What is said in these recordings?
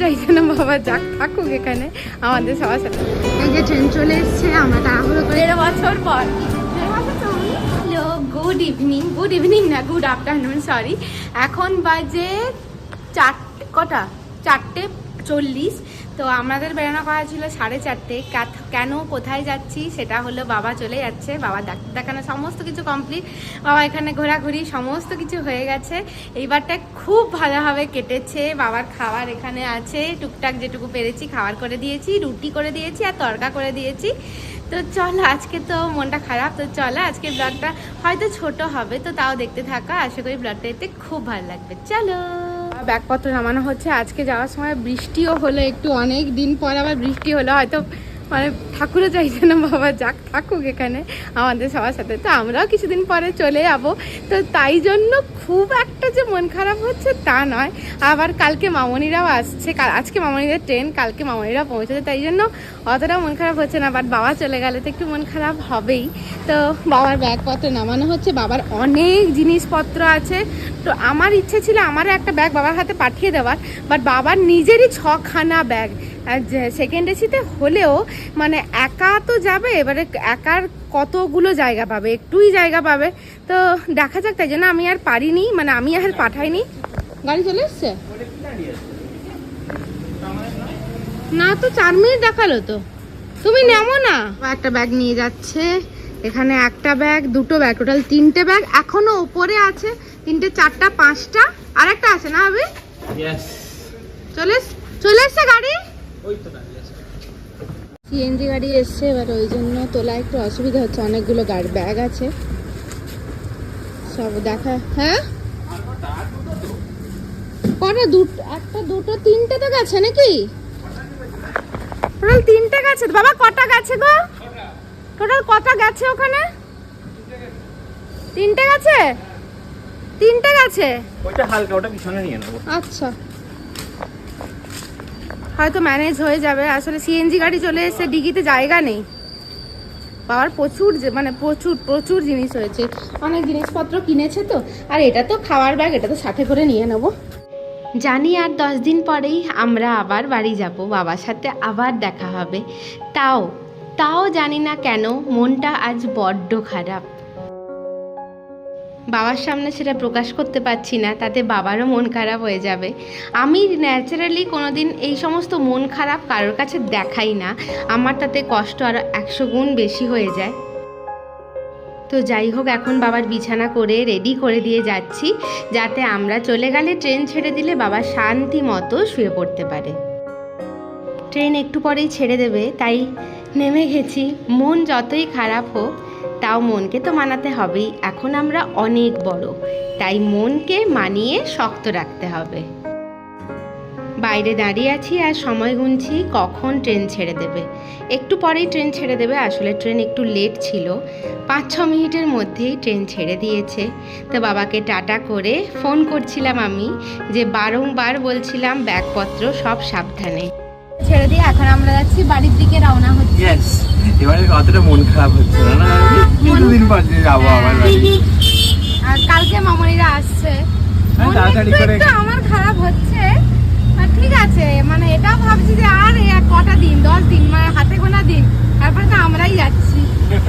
চাইছে না বাবা যাক থাকুক এখানে আমাদের সবার সাথে। এই যে ট্রেন চলে এসছে আমরা তাড়াহুড়ো করে দেড় বছর পর। Hello good evening good evening না গুড আফটারনুন সরি এখন বাজে চারটে কটা? চারটে চল্লিশ। তো আমাদের বেরোনো করা ছিল সাড়ে চারটে। কেন কোথায় যাচ্ছি সেটা হলো বাবা চলে যাচ্ছে, বাবা ডাক্তার দেখানো সমস্ত কিছু কমপ্লিট বাবা এখানে ঘোরাঘুরি সমস্ত কিছু হয়ে গেছে। এইবারটা খুব ভালোভাবে কেটেছে, বাবার খাবার এখানে আছে, টুকটাক যেটুকু পেরেছি খাবার করে দিয়েছি, রুটি করে দিয়েছি আর তরকা করে দিয়েছি। তো চলো, আজকে তো মনটা খারাপ, তো চলো আজকে ব্লগটা হয়তো ছোট হবে, তো তাও দেখতে থাকা, আশা করি ব্লগটা এতে খুব ভালো লাগবে। চলো! ব্যাগপত্র নামানো হচ্ছে। আজকে যাওয়ার সময় বৃষ্টিও হলো একটু অনেক দিন পর আবার বৃষ্টি হলো। হয়তো মানে ঠাকুরও চাইছে না, বাবা যাক থাকুক এখানে আমাদের সবার সাথে। তো আমরাও কিছুদিন পরে চলে যাব। তো তাই জন্য খুব একটা যে মন খারাপ হচ্ছে তা নয়। আবার কালকে মামনিরাও আসছে। আজকে মামনিদের ট্রেন, কালকে মামনিরা পৌঁছেছে তাই জন্য অতটা মন খারাপ হচ্ছে না, বাট বাবা চলে গেলে তো একটু মন খারাপ হবেই। তো বাবার ব্যাগপত্র নামানো হচ্ছে, বাবার অনেক জিনিসপত্র আছে। তো আমার ইচ্ছে ছিল আমারও একটা ব্যাগ বাবার হাতে পাঠিয়ে দেওয়ার, বাট বাবার নিজেরই ছখানা ব্যাগ। সেকেন্ড এসিতে হলেও মানে একা তো যাবে এবারে একার কতগুলো জায়গা পাবে? একটুই জায়গা পাবে। তো দেখা যাক তাই জন্য আমি আর পারিনি মানে আমি আর পাঠাইনি। গাড়ি চলে এসছে? না তো চার মিনিট দেখাল তো। তুমি নেমো না। একটা ব্যাগ নিয়ে যাচ্ছে। এখানে একটা ব্যাগ দুটো ব্যাগ টোটাল তিনটে ব্যাগ এখনও ওপরে আছে। তিনটে চারটা পাঁচটা আর একটা আছে না ইয়েস চলে চলে এসছে গাড়ি? সিএনজি গাড়ি এসছে এবার ওই জন্য তোলা একটু অসুবিধা হচ্ছে অনেকগুলো গাড়ি ব্যাগ আছে। সব দেখা হ্যাঁ? কটা দুটো একটা দুটো তিনটে তো গেছে নাকি? টোটাল তিনটে গেছে বাবা কটা গেছে গো? টোটাল কটা গেছে ওখানে? তিনটে গেছে? তিনটে গেছে? ওইটা হালকা ওটা পিছনে নিয়ে নেব। আচ্ছা। হয়তো ম্যানেজ হয়ে যাবে। আসলে সিএনজি গাড়ি চলে এসেছে, ডিগিতে জায়গা নেই। বাবার প্রচুর মানে প্রচুর প্রচুর জিনিস হয়েছে। অনেক জিনিসপত্র কিনেছে তো। আর এটা তো খাওয়ার ব্যাগ এটা তো সাথে করে নিয়ে নেব। জানি আর দশ দিন পরেই আমরা আবার বাড়ি যাব, বাবার সাথে আবার দেখা হবে। তাও তাও জানি না কেন, মনটা আজ বড্ড খারাপ। বাবার সামনে সেটা প্রকাশ করতে পারছি না, তাতে বাবারও মন খারাপ হয়ে যাবে। আমি ন্যাচারালি কোনোদিন এই সমস্ত মন খারাপ কারোর কাছে দেখাই না, আমার তাতে কষ্ট আরও একশো গুণ বেশি হয়ে যায়। তো যাই হোক, এখন বাবার বিছানা করে রেডি করে দিয়ে যাচ্ছি, যাতে আমরা চলে গেলে ট্রেন ছেড়ে দিলে বাবা শান্তি মতো শুয়ে পড়তে পারে। ট্রেন একটু পরেই ছেড়ে দেবে, তাই নেমে গেছি। মন যতই খারাপ হোক তাও মনকে তো মানাতে হবেই। এখন আমরা অনেক বড়, তাই মনকে মানিয়ে শক্ত রাখতে হবে। বাইরে দাঁড়িয়ে আছি আর সময় গুনছি, কখন ট্রেন ছেড়ে দেবে? একটু পরেই ট্রেন ছেড়ে দেবে, আসলে ট্রেন একটু লেট ছিল। পাঁচ ছ মিনিটের মধ্যেই ট্রেন ছেড়ে দিয়েছে। তো বাবাকে টাটা করে ফোন করছিলাম আমি, যে বারংবার বলছিলাম, ব্যাগপত্র সব সাবধানে। ছেড়ে দিয়ে এখন আমরা যাচ্ছি বাড়ির দিকে রওনা হচ্ছি। এবারে অতটা মন খারাপ হচ্ছে না না? কিছুদিন পর যাব আবার বাড়ি। আর কালকে মামনিরা আসছে। হ্যাঁ, তাড়াতাড়ি করে- আমার খারাপ হচ্ছে। আর ঠিক আছে মানে এটাও ভাবছি যে আর কটা দিন দশ দিন মানে হাতে গোনা দিন তারপরে তো আমরাই যাচ্ছি।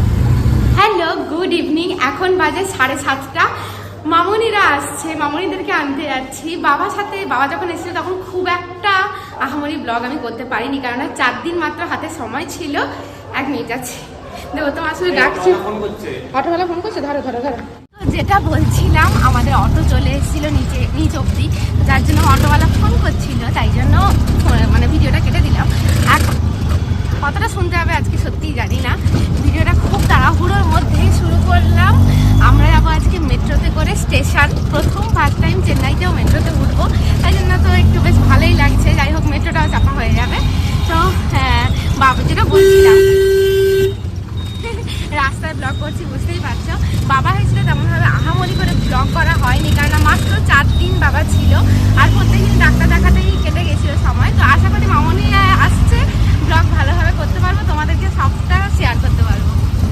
Hello good evening. এখন বাজে সাড়ে সাতটা। মামনিরা আসছে মামনিদেরকে আনতে যাচ্ছি। বাবার সাথে বাবা যখন এসেছিল তখন খুব একটা আহামরি ব্লগ আমি করতে পারিনি কারণ চার দিন মাত্র হাতে সময় ছিল এক মিনিট আছে। দেখো তোমার সাথে ডাকছি। ফোন করছে। অটোওয়ালা ফোন করছে? ধরো ধরো ধরো। যেটা বলছিলাম আমাদের অটো চলে এসেছিল নিচে নিচ অব্দি যার জন্য অটোওয়ালা ফোন করছিল তাই জন্য মানে ভিডিওটা কেটে দিলাম। এখন কতটা শুনতে হবে আজকে সত্যিই জানি না। ভিডিওটা খুব তাড়াহুড়োর মধ্যেই শুরু করলাম। আমরা যাব আজকে মেট্রোতে করে স্টেশন। প্রথম ফার্স্ট টাইম চেন্নাইতেও মেট্রোতে উঠবো। তাই জন্য তো একটু বেশ ভালোই লাগছে। যাই হোক, মেট্রোটাও চাপা হয়ে যাবে। তো হ্যাঁ বাবু যেটা বলছিলাম। রাস্তায় ব্লগ করছি, বুঝতেই পারছ। বাবা হয়েছিল তেমনভাবে আহামরি করে ব্লগ করা হয়নি কারণ মাত্র চার দিন বাবা ছিল। আর প্রত্যেকদিন ডাক্তার দেখাতেই কেটে গেছিল সময়। তো আশা করি মামনি আসছে ব্লগ ভালোভাবে করতে পারব তোমাদেরকে সবটা শেয়ার করতে পারব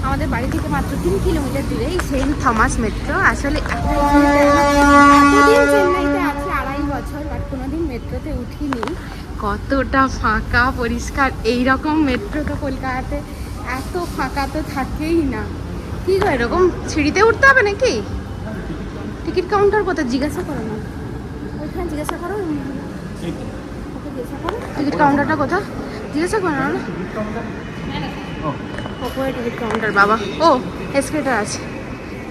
আমাদের বাড়ি থেকে মাত্র তিন কিলোমিটার দূরে এই সেন্ট থমাস মেট্রো। আসলে এতদিন চেন্নাইতে আছে আড়াই বছর বাট কোনোদিন মেট্রোতে উঠিনি। কতটা ফাঁকা পরিষ্কার। এই রকম মেট্রো তো কলকাতাতে এত ফাঁকা তো থাকেই না। কি গো এরকম সিঁড়িতে উঠতে হবে নাকি? টিকিট কাউন্টার কোথায়? জিজ্ঞাসা করো না। ওইখানে জিজ্ঞাসা করো। জিজ্ঞাসা করো। টিকিট কাউন্টারটা কোথায়? জিজ্ঞাসা করো না। টিকিট কাউন্টার বাবা। ও এসকেটার আছে।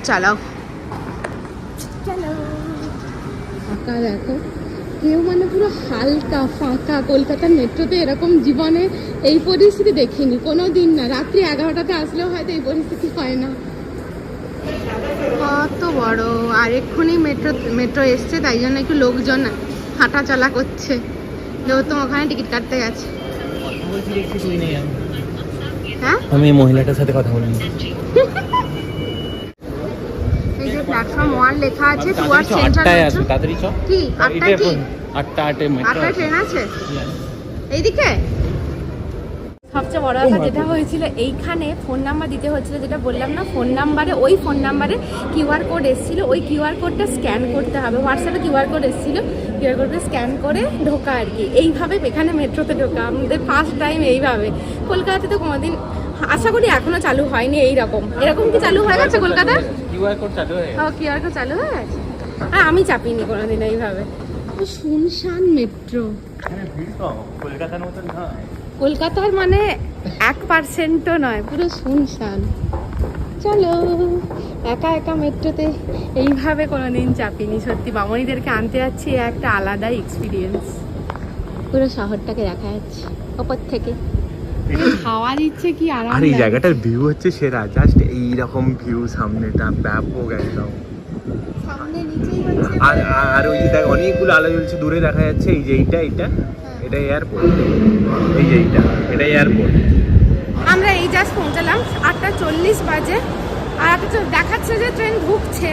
চালাও। চলো ফাঁকা দেখো। কেউ মানে পুরো হালকা ফাঁকা কলকাতার মেট্রোতে এরকম জীবনে এই পরিস্থিতি দেখিনি। কোনো দিন না। রাত্রি এগারোটাতে আসলেও হয়তো এই পরিস্থিতি হয় না। কত বড়। আর এক্ষুনি মেট্রো মেট্রো এসছে তাই জন্য একটু লোকজন হাঁটা চলা করছে। যেহেতু ওখানে টিকিট কাটতে গেছে। আমি এই মহিলাটার সাথে কথা বলি এই প্ল্যাটফর্ম ওয়ান লেখা আছে টুয়ার্ড সেন্ট্রাল আটটায় তাড়াতাড়ি চ। কি? আটটায় কি? আটটা আটে মেট্রো আটটায় ট্রেন আছে? এইদিকে? সবচেয়ে বড় কথা যেটা হয়েছিল এইখানে ফোন নাম্বার দিতে হচ্ছিল যেটা বললাম না ফোন নাম্বারে ওই ফোন নাম্বারে কিউআর কোড এসেছিল ওই কিউআর কোডটা স্ক্যান করতে হবে। হোয়াটসঅ্যাপে কিউআর কোড এসেছিল কিউআর কোডটা স্ক্যান করে ঢোকা আর কি। এইভাবে এখানে মেট্রোতে ঢোকা। আমাদের ফার্স্ট টাইম এইভাবে। কলকাতাতে তো কোনোদিন আশা করি এখনও চালু হয়নি এই রকম এরকম কি চালু হয়ে গেছে কলকাতা? কিউআর কোড চালু হয়ে ও কিউআর কোড চালু হয়ে গেছে? আর আমি চাপিনি কোনোদিন এইভাবে। শুনশান মেট্রো কলকাতার মতন কলকাতার মানে এক পার্সেন্টও নয় পুরো শুনশান। চলো একা একা মেট্রোতে এইভাবে কোনোদিন চাপিনি সত্যি। বামনিদেরকে আনতে যাচ্ছি এ একটা আলাদা এক্সপিরিয়েন্স পুরো শহরটাকে দেখা যাচ্ছে ওপর থেকে। হাওয়া দিচ্ছে কি আরাম আর এই জায়গাটার ভিউ হচ্ছে সেরা জাস্ট এইরকম ভিউ সামনেটা ব্যাপক একদম। আর আর- ওই যে দেখ অনেকগুলো আলো জ্বলছে দূরে দেখা যাচ্ছে এই যে এইটা এইটা এটা এয়ারপোর্ট এই যে এইটা এটা এয়ারপোর্ট আমরা এই জাস্ট পৌঁছালাম আটটা চল্লিশ বাজে। আর একটা দেখাচ্ছে যে ট্রেন ঢুকছে।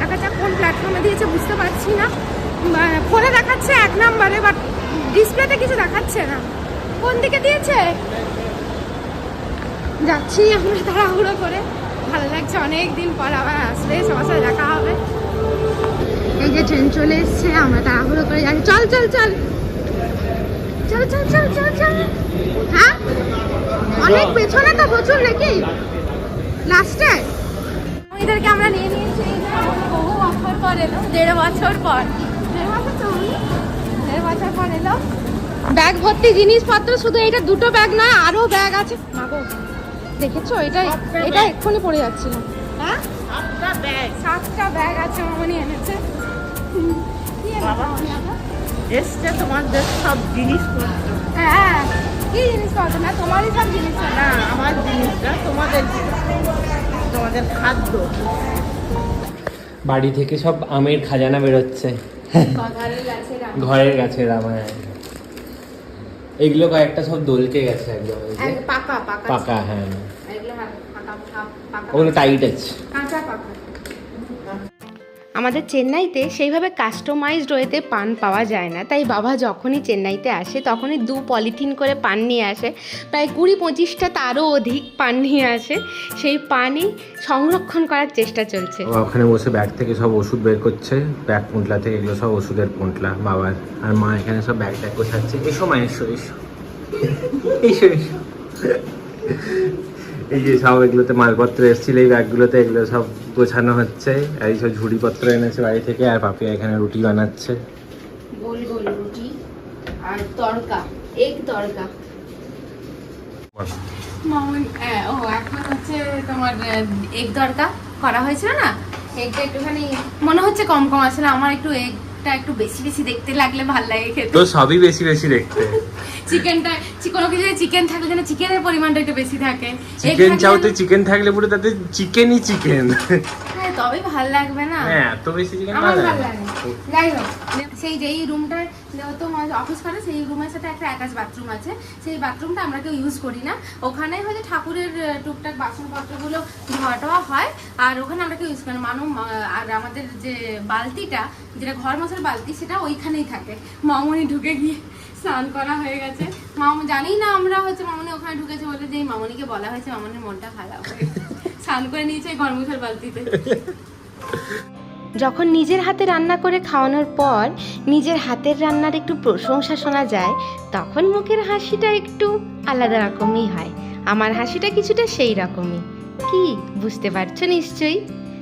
দেখাচ্ছে কোন প্ল্যাটফর্মে দিয়েছে বুঝতে পারছি না। ফোনে দেখাচ্ছে এক নাম্বারে বাট ডিসপ্লেতে কিছু দেখাচ্ছে না। কোন দিকে দিয়েছে? যাচ্ছি আমরা তাড়াহুড়ো করে। ভালো লাগছে অনেক দিন পর আবার আসলে সবার সাথে দেখা হবে। এই যে ট্রেন চলে এসছে, আমরা তাড়াহুড়ো করে যাচ্ছি। চল চল চল। চল চল চল চল চল। হ্যাঁ? অনেক পেছনে তো প্রচুর নাকি? লাস্টে? আমরা নিয়ে নিয়েছি বহু বছর পর এলো, দেড় বছর পর। দেড় বছর দেড় বছর পর এলো। ব্যাগ ভর্তি জিনিসপত্র শুধু এটা দুটো ব্যাগ নয় আরও ব্যাগ আছে। মাগো দেখেছ? এটা এটা এক্ষুনি পড়ে যাচ্ছিল। হ্যাঁ? সাতটা ব্যাগ। সাতটা ব্যাগ আছে মামনি এনেছে। এসছে তোমাদের সব জিনিসপত্র। হ্যাঁ কি জিনিসপত্র? না তোমারই সব জিনিস না আমার জিনিসটা তোমাদের তোমাদের খাদ্য। বাড়ি থেকে সব আমের খাজানা বেরোচ্ছে। ঘরের গাছের আম। ঘরের গাছের আম হ্যাঁ। এগুলো কয়েকটা সব দলকে গেছে একদম পাকা পাকা পাকা হ্যাঁ। ওগুলো টাইট আছে। কাঁচা পাকা। আমাদের চেন্নাইতে সেইভাবে কাস্টমাইজড ওয়েতে পান পাওয়া যায় না। তাই বাবা যখনই চেন্নাইতে আসে, তখনই দু পলিথিন করে পান নিয়ে আসে। প্রায় কুড়ি পঁচিশটা তারও অধিক পান নিয়ে আসে। সেই পানই সংরক্ষণ করার চেষ্টা চলছে। ওখানে বসে ব্যাগ থেকে সব ওষুধ বের করছে। ব্যাগ পোঁটলা থেকে এগুলো সব ওষুধের পুঁটলা বাবার আর মা এখানে সব ব্যাগ ট্যাগ গোছাচ্ছে এসো মা, এসো এসো। এসো এসো। এই যে সব এগুলোতে মালপত্র এসেছিল এই ব্যাগগুলোতে এগুলো সব গোছানো হচ্ছে। আর এই সব ঝুড়িপত্র এনেছে বাড়ি থেকে আর পাপিয়া এখানে রুটি বানাচ্ছে। গোল গোল রুটি আর তড়কা এগ তড়কা। মামুন হ্যাঁ, ও এখন হচ্ছে তোমার এগ তড়কা করা হয়েছিল না? এগটা একটুখানি মনে হচ্ছে কম কম আসলে আমার একটু এগটা একটু বেশি বেশি দেখতে লাগলে ভালো লাগে খেতে। তো সবই বেশি বেশি দেখতে। চিকেনটা কোনো কিছু চিকেন থাকলে যেন চিকেনের পরিমাণটা একটু বেশি থাকে। চিকেন চাউতে চিকেন থাকলে পুরো তাতে চিকেনই চিকেন। তবে ভালো লাগবে না? হ্যাঁ এত বেশি চিকেন আমার ভালো লাগে যাই হোক সেই যেই রুমটায় যেহেতু অফিস করে সেই রুমের সাথে একটা অ্যাটাচ বাথরুম আছে। সেই বাথরুমটা আমরা কেউ ইউজ করি না। ওখানে হয়তো ঠাকুরের টুকটাক বাসনপত্রগুলো ধোয়া টোয়া হয় আর ওখানে আমরা কেউ ইউজ করি না। মানুষ আর আমাদের যে বালতিটা যেটা ঘর মশার বালতি সেটা ওইখানেই থাকে। মামনি ঢুকে গিয়ে স্নান করা হয়ে গেছে। মাম জানি না আমরা হচ্ছে মামনি ওখানে ঢুকেছে বলে যে মামনিকে বলা হয়েছে, মামনির মনটা খারাপ স্নান করে নিয়েছে মোছার বালতিতে। যখন নিজের হাতে রান্না করে খাওয়ানোর পর নিজের হাতের রান্নার একটু প্রশংসা শোনা যায়, তখন মুখের হাসিটা একটু আলাদা রকমই হয়। আমার হাসিটা কিছুটা সেই রকমই। কি, বুঝতে পারছ নিশ্চয়ই?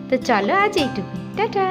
তো চলো আজ এইটুকু টাটা!